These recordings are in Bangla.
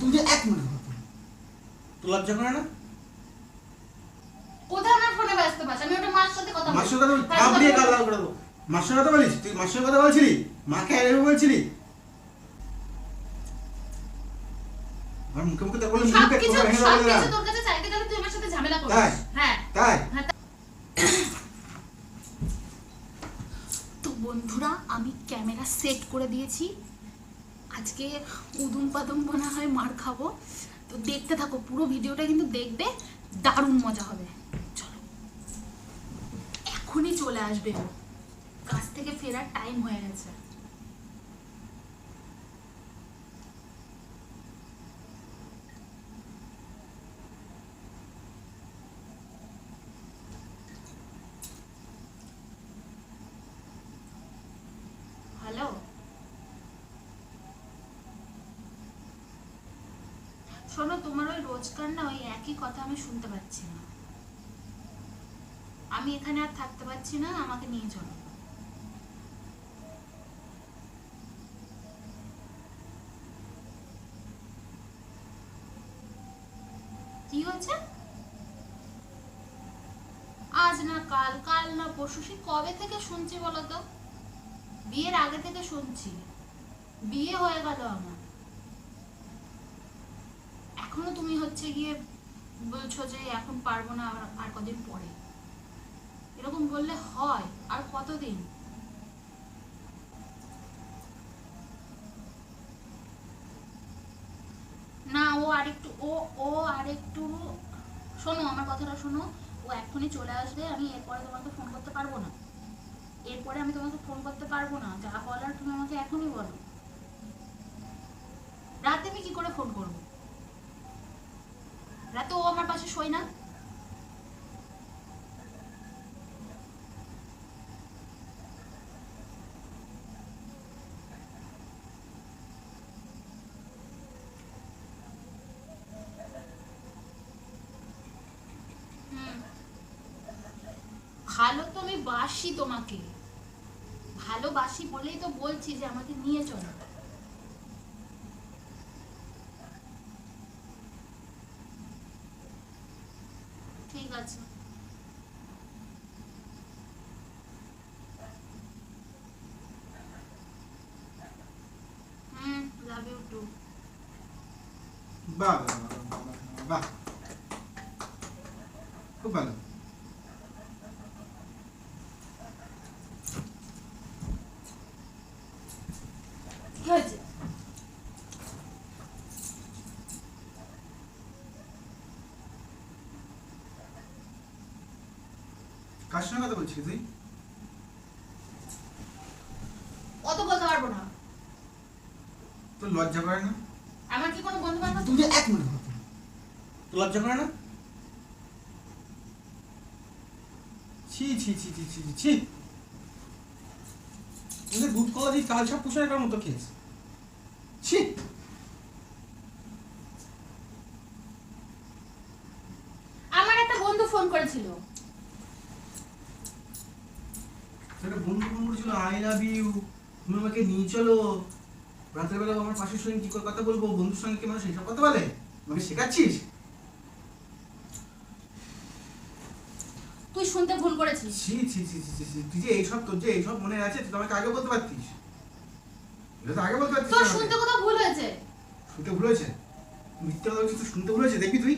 তুমি যে এক মিনিট ভাবো তো লজ্জা করে না? কোথায় আমার ফোনে ব্যস্ত পাস আমি ওটা মার সাথে কথা মার সাথে কথা বলি তার কাবড়িয়ে কথা গাল করে দেবো। মার সাথে কথা বলিস? তুই মার সাথে কথা বলছিলি? মাকে আগে বলছিলি? আর মুখে মুখে বলে মুখে সবকিছু ভেঙে দেবো সবকিছু তোর কাছে চাইতে গেলে তুই আমার সাথে ঝামেলা করিস হ্যাঁ। তাই? হ্যাঁ, তো বন্ধুরা আমি ক্যামেরা সেট করে দিয়েছি। আজকে উদুম পাদুম মনে হয় মার খাব। তো দেখতে থাকো, পুরো ভিডিওটা কিন্তু দেখবে, দারুণ মজা হবে। চলো। এখনই চলে আসবে কাজ থেকে ফেরার টাইম হয়ে গেছে। শোনো, তোমার ওই রোজকার না ওই একই কথা আমি শুনতে পাচ্ছি না। আমি এখানে আর থাকতে পারছি না, আমাকে নিয়ে চলো। কি হয়েছে? আজ না কাল কাল না পরশু, সে কবে থেকে শুনছি বলো তো? বিয়ের আগে থেকে শুনছি। বিয়ে হয়ে গেল আমার। এখনও তুমি হচ্ছে গিয়ে বলছো যে এখন পারব না আর কদিন পরে। এরকম বললে হয়, আর কতদিন? না, ও আরেকটু, ও ও আরেকটু, শোনো, আমার কথাটা শোনো, ও এক্ষুনি চলে আসবে, আমি এরপরে তোমাকে ফোন করতে পারব না। এরপরে আমি তোমাকে ফোন করতে পারব না, যা বলার তুমি আমাকে এখনই বলো রাতে আমি কি করে ফোন করব রাতে ও আমার পাশে শোয় না হুম। ভালো তো আমি বাসি তোমাকে। ভালোবাসি বলেই তো বলছি যে আমাকে নিয়ে চলো। ঠিক আছে। বাহ। খুব ভালো কি হয়েছে কার সঙ্গে কথা বলছিলি তুই? অত বলতে পারব না। তোর লজ্জা করে না? আমার কি কোনো বন্ধু বান্ধব তুমি এক মিনিট তোর লজ্জা করে না? ছি ছি ছি ছি ছি ছি, ওদের দুধ কলা দিয়ে কাল সব পুষার মতো খেয়েছে? ছি। আমার একটা বন্ধু ফোন করেছিল। সেটা বন্ধু ফোন করেছিল আই লাভ ইউ। তুমি আমাকে নিয়ে চলো। রাতের বেলা আমার পাশের সঙ্গে কি করে কথা বলব? বন্ধুর সঙ্গে কি মানুষ এইসব কথা বলে আমাকে শেখাচ্ছিস? শুনতে ভুল করেছিস। ছি ছি ছি ছি তুই যে এইসব তোর যে এইসব মনে আছে তুই আমাকে আগে বলতে পারতিস। এটা তো আগে বলতে পারতিস তোর শুনতে কোথাও ভুল হয়েছে? শুনতে ভুল হয়েছে? মিথ্যে কথা তুই শুনতে ভুল হয়েছে? দেখবি তুই।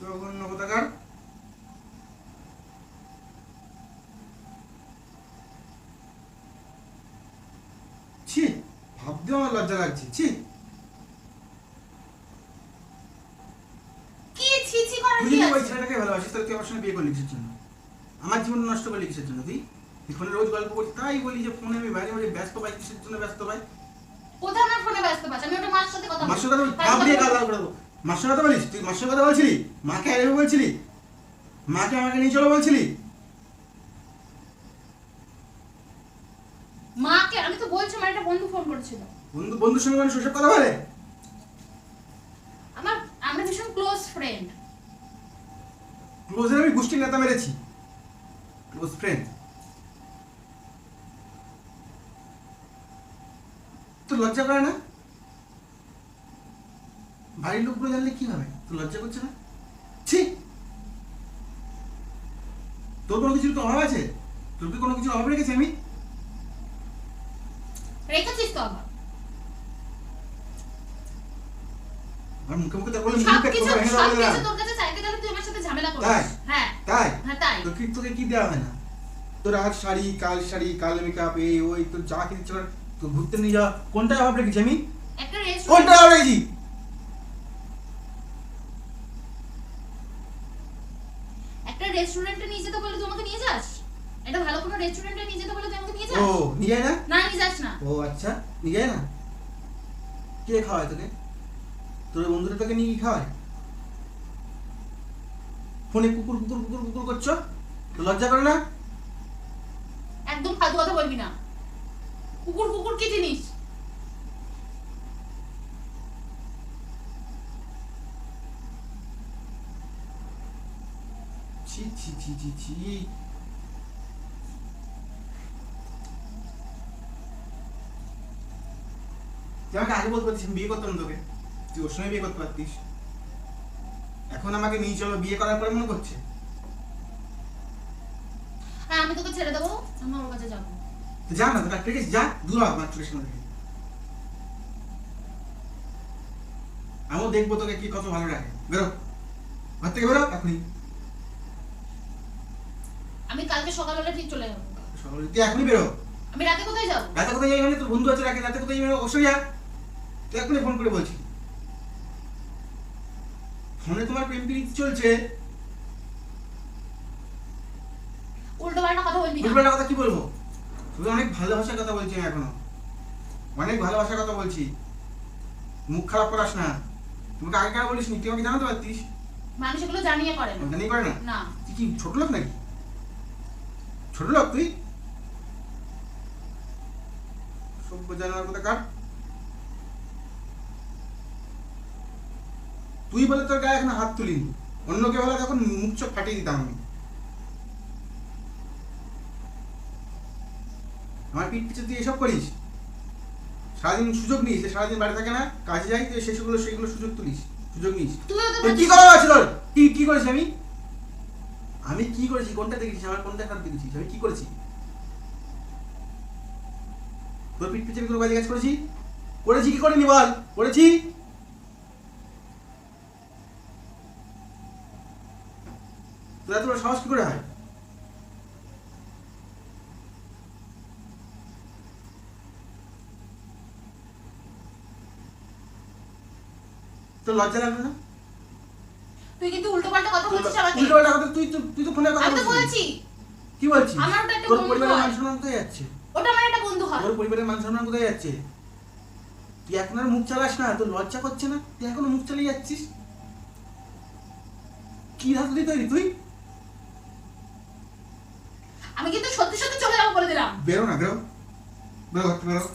জঘন্য কোথাকার ছি ভাবতেও আমার লজ্জা লাগছে। ছি কি ছি ছি করার তুই কি যদি ওই আছে ছেলেটাকে ভালোবাসিস তাহলে তুই আমার সঙ্গে বিয়ে করলি কিসের জন্য। আমার জীবন নষ্ট করলি কিসের জন্য। তুই তুই ফোনে রোজ গল্প করছিস তাই বলি যে ফোনে আমি বাইরে বাইরে ব্যস্ত পাই কিসের জন্য ব্যস্ত পাই? কোথায় আমার ফোনে ব্যস্ত পাস আমি ওটা মার সাথে কথা মার সাথে বলি? তার কথা গাল লাল করে দেবো মার সাথে কথা বলিস? তুই মার সাথে কথা বলছিলি? মাকে আগে বলছিলি? মাকে আমাকে নিয়ে চলো বলছিলি? মাকে? আমি তো বলছি আমার একটা বন্ধু ফোন করেছিল। বন্ধু বন্ধুর সঙ্গে মানুষ ওসব কথা বলে আমার আমরা ভীষণ ক্লোজ ফ্রেন্ড ক্লোজের আমি গোষ্ঠীর নেতা মেরেছি। ক্লোজ ফ্রেন্ড তোর লজ্জা করে না? বাড়ির লোকগুলো জানলে কি হবে তোর লজ্জা করছে না? ছি! তোর কোনো কিছুর তো অভাব আছে? তোর কি কোনো কিছু অভাব রেখেছি আমি? রেখেছিস তো আবার। আমার মুখে মুখে তোর বলে সব মুখে কিছু তোর তাই? হ্যাঁ। তাই? হ্যাঁ তাই। কি তোকে কি দেওয়া হয় না? তোর আজ শাড়ি কাল শাড়ি কাল মেকআপ এই ওই তোর যা কিছু তোর ঘুরতে নিয়ে যাওয়া কোনটা অভাব রেখেছি আমি? কোনটা অভাব রেখেছি একটা রেস্টুরেন্টে নিয়ে যেতে বলে তুই আমাকে নিয়ে যাস? একটা ভালো কোনো রেস্টুরেন্টে নিয়ে যেতে বলে তুই আমাকে নিয়ে যাস? ও নিয়ে যায় না? না নিয়ে যাস না। ও আচ্ছা নিয়ে যায় না? কে খাওয়ায় তোকে? তোর বন্ধুরা তোকে নিয়ে কি খাওয়ায়? ফোনে কুকুর কুকুর কুকুর কুকুর করছ? তো লজ্জা করে না? একদম ফালতু কথা বলবি না। কুকুর কুকুর কি জিনিস? ছি ছি ছি ছি ছি। তুই আমাকে আগে বলতে পারতিস বিয়ে করতাম তোকে। তুই ওর সঙ্গে বিয়ে করতে পারতিস। এখন আমাকে নিয়ে চলো বিয়ে করার পরে মনে করছে হ্যাঁ আমি তোকে ছেড়ে দেবো আমি ওর কাছে যাব। যা না তো ডাক্তার কাছে যা দূর হ আমার চোখের সামনে। আমিও দেখব তোকে কি কত ভালো রাখে বেরো। ঘর থেকে বেরো এখনই। আমি কালকে সকালবেলা ঠিক চলে যাব। সকালে তুই এখনই বেরো। আমি রাতে কোথায় যাব? রাতে কোথায় যাই মানে তোর বন্ধু আছে রাতে রাতে কোথায় যাই অবশ্যই যা। তুই এখনই ফোন করে বলছি। ফোনে তোমার প্রেম প্রীতি চলছে। উল্টো পাল্টা কথা বলবি উল্টোপাল্টা কথা কি বলব? তুই অনেক ভালোবাসার কথা বলছি আমি এখনও। অনেক ভালোবাসার কথা বলছি। মুখ খারাপ করাস না। তোমাকে আগে কার বলিস নি তুই আমাকে জানাতে পারতিস? মানুষ এগুলো জানিয়ে করে না। জানি করে না? না। তুই কি ছোট লোক নাকি? ছোট লোক তুই? সভ্য জানার কথা কার? তুই বলে তোর গায়ে এখন হাত তুলিনি। অন্য কেউ হলে তখন মুখ চোখ ফাটিয়ে দিতাম আমি। আমার পিঠ পিছে তুই এসব করিস? সারাদিন সুযোগ নিস সারাদিন বাড়ি থাকে না কাজে যাই তুই সেগুলো সেগুলো সুযোগ তুলিস সুযোগ নিস। কি করা তোর? কি কি করেছি আমি? আমি কি করেছি? কোনটা দেখেছিস? আমার কোনটা খারাপ দেখেছিস? আমি কি করেছি? তোর পিঠ পিছনে কোনো বাজে কাজ করেছি? করেছি কি করিনি বল? করেছি? এত বড় সাহস কি করে হয়? তোর লজ্জা না? তুই কিন্তু উল্টো পাল্টা কথা বলছিস আমাকে। উল্টো পাল্টা কথা তুই তুই তো ফোনে কথা আমি তো বলছি। কি বলছিস? আমার ওটা একটা বন্ধু পরিবারের মান সম্মান কোথায় যাচ্ছে ওটা আমার একটা বন্ধু হয়। তোর পরিবারের মান সম্মান কোথায় যাচ্ছে তুই এখন আর মুখ চালাস না তোর লজ্জা করছে না। তুই এখনও মুখ চালিয়ে যাচ্ছিস। কি ধাতুলি তৈরি? তুই আমি কিন্তু সত্যি সত্যি চলে যাব বলে দিলাম বেরো না বেরো বেরো ঘর থেকে বেরো সর।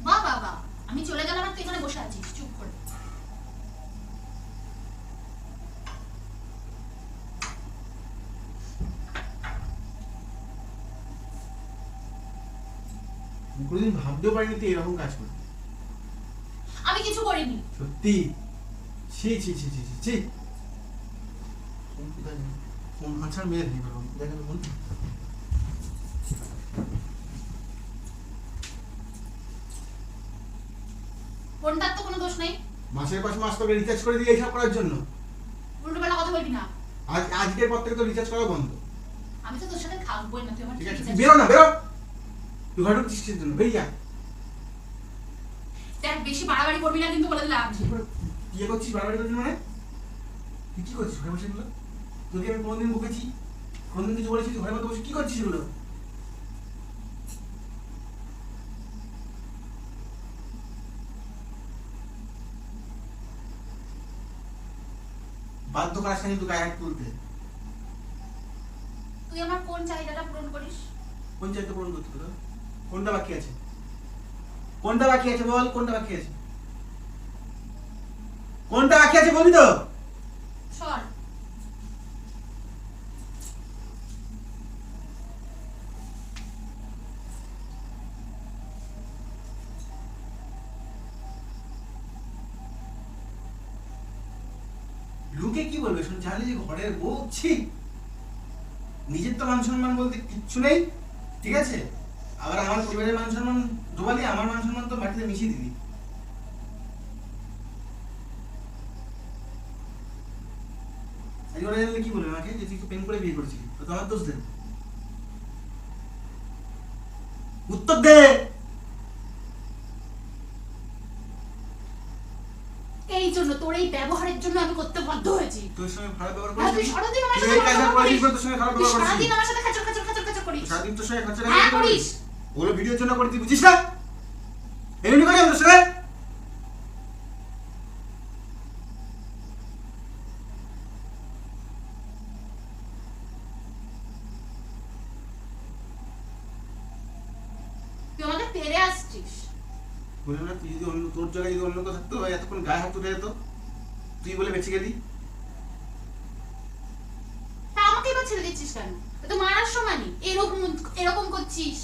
বাহ বাহ বাহ আমি চলে গেলাম আর তুই এখানে বসে আছিস চুপ করে। কোনোদিন ভাবতেও পারিনি তুই এরকম কাজ করবি। আমি কিছু করিনি। সত্যি? ছি ছি ছি ছি ছি ছি। আছাড় মেরে দিই বলো। দেখেন ফোনটার তো কোনো দোষ নেই মাসের পাশ মাস তোকে রিচার্জ করে দিয়ে এইসব করার জন্য। উল্টো পাল্টা কথা বলবি না। আজ আজকের পর থেকে তো রিচার্জ করা বন্ধ। আমি তো তোর সাথে থাকবোই না তুই আমার ঠিক আছে বেরো না বেরো। তুই ঘরে ঢুকছিস জন্য? বেরিয়ে যা দেখ বেশি বাড়াবাড়ি করবি না কিন্তু বলে দিলাম। ইয়ে করছিস বাড়াবাড়ি করছিস মানে? তুই কি করছিস ঘরে বসে এগুলো? তোকে আমি কোনোদিন বকেছি কোনোদিন কিছু বলেছি তুই ঘরের মধ্যে বসে কি করছিস এগুলো? বাধ্য করার সাথে কিন্তু গায়ে হাত তুলতে। তুই আমার কোন চাহিদাটা পূরণ করিস? কোন চাহিদা পূরণ করতে পারো কোনটা বাকি আছে? কোনটা বাকি আছে বল? কোনটা বাকি আছে? কোনটা বাকি আছে বলি তো সর লোকে কি যে ঘরের বউ, ছি। নিজের তো মান সম্মান বলতে কিচ্ছু নেই, ঠিক আছে? আবার আমার পরিবারের মান সম্মান ডোবালি, আমার মান সম্মান তো মাটিতে মিশিয়ে দিবি। কি বলবে আমাকে? যে তুই প্রেম করে বিয়ে করেছিলি, তো আমার দোষ দেন উত্তর দে এই জন্য তোর এই ব্যবহারের জন্য আমি করতে বাধ্য হয়েছি। তোর সঙ্গে খারাপ ব্যবহার আর তুই সারাদিন আমার সাথে খারাপ করিস। তোর সঙ্গে খারাপ তুই ব্যবহার সারাদিন আমার সাথে খাচর খাচর খাচর খাচর করিস সারাদিন তোর সঙ্গে খরচা হ্যাঁ করিস? ওগুলো ভিডিওর জন্য করে তুই বুঝিস না? এমনি করে আমাদের সঙ্গে? আসছিস। না তুই যদি অন্য তোর জায়গায় যদি অন্য কেউ থাকতো এতক্ষণ গায়ে হাত তুলে যেত। তুই বলে বেঁচে গেলি? তা আমাকে এবার ছেড়ে দিচ্ছিস কেন? তো মারার সমানই এরকম এরকম করছিস।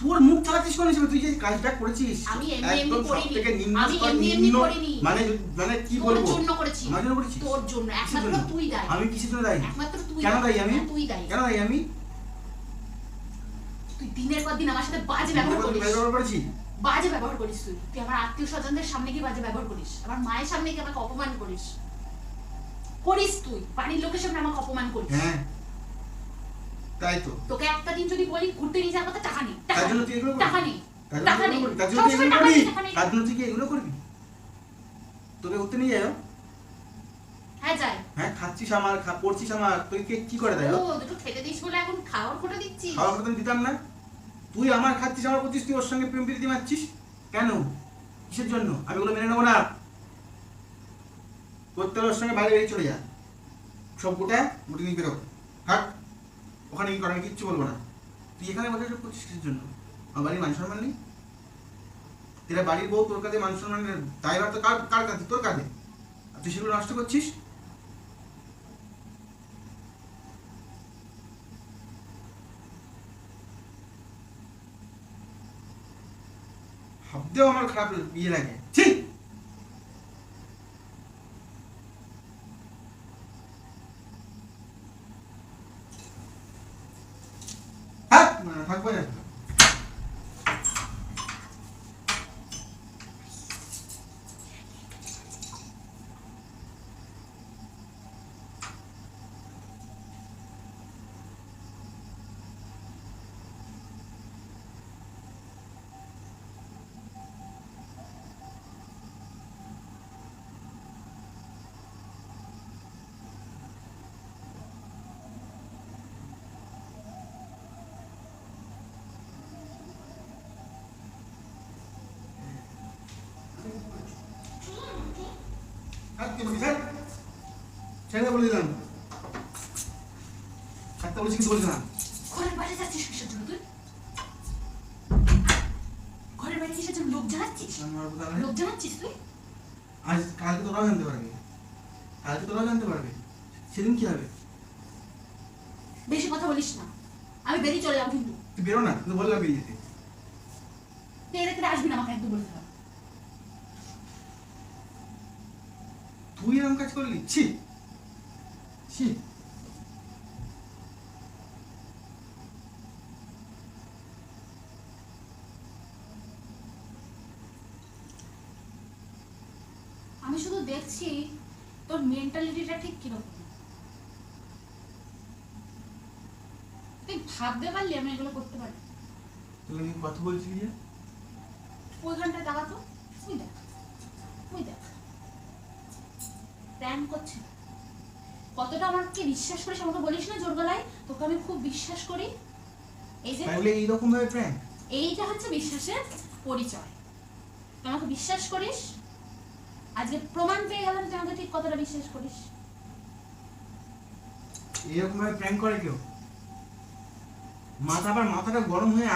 তোর মুখ চালাচ্ছিস কোন হিসেবে তুই যে কাজটা করেছিস আমি এমনি এমনি করিনি। আমি এমনি এমনি করিনি। মানে মানে কি বলব? তোর জন্য করেছি। আমার জন্য করেছিস? তোর জন্য। একমাত্র তুই দায়ী। আমি কিসের জন্য দায়ী? একমাত্র তুই কেন দায়ী। আমি? হ্যাঁ, তুই দায়ী। কেন দায়ী আমি? তুই দিনের পর দিন আমার সাথে বাজে ব্যবহার তোর করিস। করেছি? বাজে ব্যবহার করিস তুই। তুই আমার আত্মীয় স্বজনদের সামনে কি বাজে ব্যবহার করিস। আমার মায়ের সামনে কি আমাকে অপমান করিস। করিস তুই। বাড়ির লোকের সামনে আমাকে অপমান করিস। হ্যাঁ। তাই তো। তোকে একটা দিন যদি বলি ঘুরতে নিয়ে যাওয়ার কথা টাকা নেই। টাকা নেই, টাকা নেই। টাকা নেই এগুলো করবি? তার জন্য তুই সবসময় এগুলো টাকা নেই, তার জন্য তুই কি এগুলো করবি? তোকে ঘুরতে নিয়ে যাও হ্যাঁ? যাই। হ্যাঁ খাচ্ছিস আমার পড়ছিস আমার। তুই কি করে দেয় ও দুটো খেতে দিস বলে এখন খাওয়ার খোটা দিচ্ছিস। খাওয়ার কথা দিতাম না। তুই আমার খাচ্ছিস আমার করছিস, তুই ওর সঙ্গে প্রেম প্রীতি মারছিস? কেন? কিসের জন্য? আমি ওগুলো মেনে নেব না। করতে ওর সঙ্গে বাইরে বেরিয়ে চলে যা। সব গোটা মুটি নিয়ে বেরো। হাট ওখানে কি করে আমি কিচ্ছু বলব না। তুই এখানে বসে সব করছিস কিসের জন্য? আমার বাড়ির মান সম্মান নেই? তেরা বাড়ির বউ তোর কাছে মান সম্মানের দায়ভার তো কার কার কাছে তোর কাছে তুই সেগুলো নষ্ট করছিস? ভাবতেও আমার খারাপ ইয়ে লাগে ঠিক হ্যাঁ থাকব না হাত কে বলিস ছেড়ে। বলে দিলাম। হাতটা বলেছি কিন্তু বলিস না। ঘরের বাইরে যাচ্ছিস কিসের জন্য তুই? ঘরের বাইরে কিসের জন্য? লোক জানাচ্ছিস লোক জানাচ্ছিস তুই? আজ কালকে তোরাও জানতে পারবে কালকে তোরাও জানতে পারবে সেদিন কি হবে বেশি কথা বলিস না আমি বেরিয়ে চলে যাব কিন্তু তুই বেরো না তুই বললাম বেরিয়ে যেতে তেরে তেরে আসবি না আমাকে একদম বলে দিলাম তুই এরকম কাজ করলি? ছি। ছি। আমি শুধু দেখছি তোর মেন্টালিটিটা ঠিক কীরকম। তুই ভাবতে পারলি আমি এগুলো করতে পারি? তুই কথা বলছিলি যে? ওইখানটা দেখা তো? দেখ। ওই দেখ। প্ল্যান করছে। কতটা আমাকে বিশ্বাস করিস আমাকে বলিস না জোর গলায় তোকে আমি খুব বিশ্বাস করি। এই যে তাহলে এইরকম ভাবে প্র্যাঙ্ক এইটা হচ্ছে বিশ্বাসের পরিচয়। আমাকে বিশ্বাস করিস? আজকে প্রমাণ পেয়ে গেলাম তুই আমাকে ঠিক কতটা বিশ্বাস করিস। এরকম ভাবে প্র্যাঙ্ক করে কেউ? মাথা আবার মাথাটা গরম হয়ে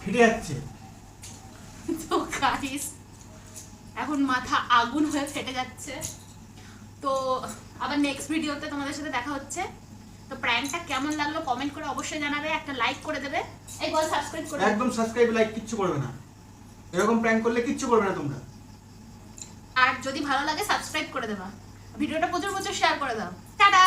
ফেটে যাচ্ছে। তো গাইস এখন মাথা আগুন হয়ে ফেটে যাচ্ছে। তো আবার নেক্সট ভিডিওতে তোমাদের সাথে দেখা হচ্ছে। তো প্র্যাঙ্কটা কেমন লাগল কমেন্ট করে অবশ্যই জানাবে একটা লাইক করে দেবে এই বল সাবস্ক্রাইব করে একদম সাবস্ক্রাইব লাইক কিচ্ছু করবে না। এরকম প্র্যাঙ্ক করলে কিচ্ছু করবে না তোমরা। আর যদি ভালো লাগে সাবস্ক্রাইব করে দেবা। ভিডিওটা প্রচুর প্রচুর শেয়ার করে দাও। টাটা!